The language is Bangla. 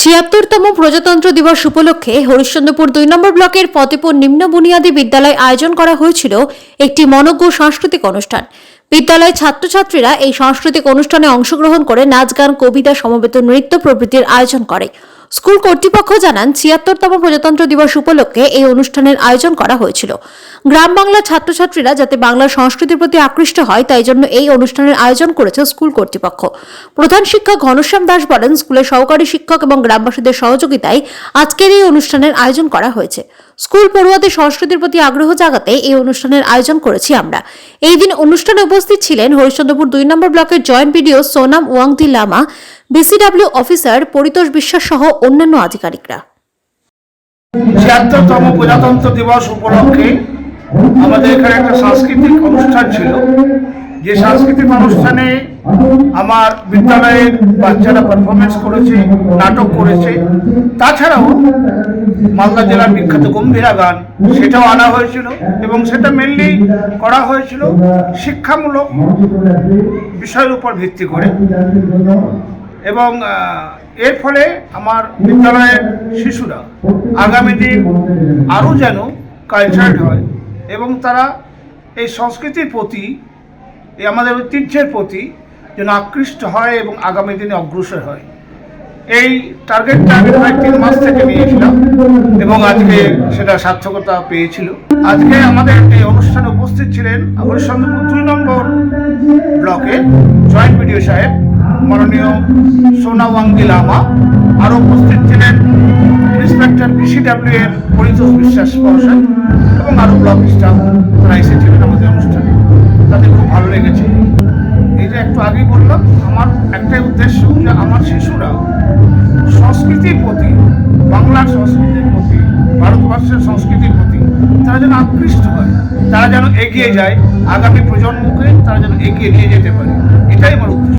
ছিয়াত্তরতম প্রজাতন্ত্র দিবস উপলক্ষে হরিশ্চন্দ্রপুর দুই নম্বর ব্লকের ফতেপুর নিম্ন বুনিয়াদী বিদ্যালয় আয়োজন করা হয়েছিল একটি মনজ্ঞ সাংস্কৃতিক অনুষ্ঠান। বিদ্যালয়ের ছাত্রছাত্রীরা এই সাংস্কৃতিক অনুষ্ঠানে অংশগ্রহণ করে নাচ, গান, কবিতা, সমবেত নৃত্য প্রভৃতির আয়োজন করে। স্কুল কর্তৃপক্ষ জানান, ছিয়াত্তরতম প্রজাতন্ত্র দিবস উপলক্ষে এই অনুষ্ঠানের আয়োজন করা হয়েছিল। গ্রাম বাংলার ছাত্রছাত্রীরা যাতে বাংলার সংস্কৃতির প্রতি আকৃষ্ট হয়, তাই জন্য এই অনুষ্ঠানের আয়োজন করেছে স্কুল কর্তৃপক্ষ। প্রধান শিক্ষক ঘনশ্যাম দাস বলেন, স্কুলের সহকারী শিক্ষক এবং গ্রামবাসীদের সহযোগিতায় আজকের এই অনুষ্ঠানের আয়োজন করা হয়েছে। স্কুল পড়ুয়াদের সংস্কৃতির প্রতি আগ্রহ জাগাতে এই অনুষ্ঠানের আয়োজন করেছি আমরা। এই দিন অনুষ্ঠানে উপস্থিত ছিলেন হরিশ্চন্দ্রপুর দুই নম্বর ব্লকের joint BDO Sonam Wangdi Lama BCW officer Paritosh Biswas সহ অন্যান্য আধিকারিকরা। ছিয়াত্তরতম প্রজাতন্ত্র দিবস উপলক্ষে আমাদের এখানে একটা সাংস্কৃতিক অনুষ্ঠান ছিল। যে সাংস্কৃতিক অনুষ্ঠানে আমার বিদ্যালয়ের বাচ্চারা পারফরমেন্স করেছে, নাটক করেছে। তাছাড়াও মালদা জেলার বিখ্যাত গম্ভীরা গান, সেটাও আনা হয়েছিল এবং সেটা মেনলি করা হয়েছিল শিক্ষামূলক বিষয়ের উপর ভিত্তি করে। এবং এর ফলে আমার বিদ্যালয়ের শিশুরা আগামী দিন আরও যেন কালচার্ড হয় এবং তারা এই সংস্কৃতির প্রতি, এই আমাদের ঐতিহ্যের প্রতি যেন আকৃষ্ট হয় এবং আগামী দিনে অগ্রসর হয়। এই টার্গেটটা আমি প্রায় তিন মাস থেকে নিয়েছিলাম এবং আজকে সেটা সার্থকতা পেয়েছিল। আজকে আমাদের এই অনুষ্ঠানে উপস্থিত ছিলেন হরিশ্চন্দ্রপুর দুই নম্বর ব্লকের জয়েন্ট বিডিও সাহেব মাননীয় সোনা ওয়াঙ্গি লামা আরও উপস্থিত ছিলেন ইন্সপেক্টর পিসিডাব্লিউ এর পরিতোষ বিশ্বাস মহাশয় এবং আরও ব্লক স্টাফ তারা এসেছিলেন আমাদের অনুষ্ঠানে। তাদের খুব ভালো লেগেছে। এই যে একটু আগেই বললাম, আমার একটাই উদ্দেশ্য যে আমার শিশুরা সংস্কৃতির প্রতি, বাংলার সংস্কৃতির প্রতি, ভারতবর্ষের সংস্কৃতির প্রতি তারা যেন আকৃষ্ট হয়, তারা যেন এগিয়ে যায়, আগামী প্রজন্মকে তারা যেন এগিয়ে নিয়ে যেতে পারে। এটাই আমার উদ্দেশ্য।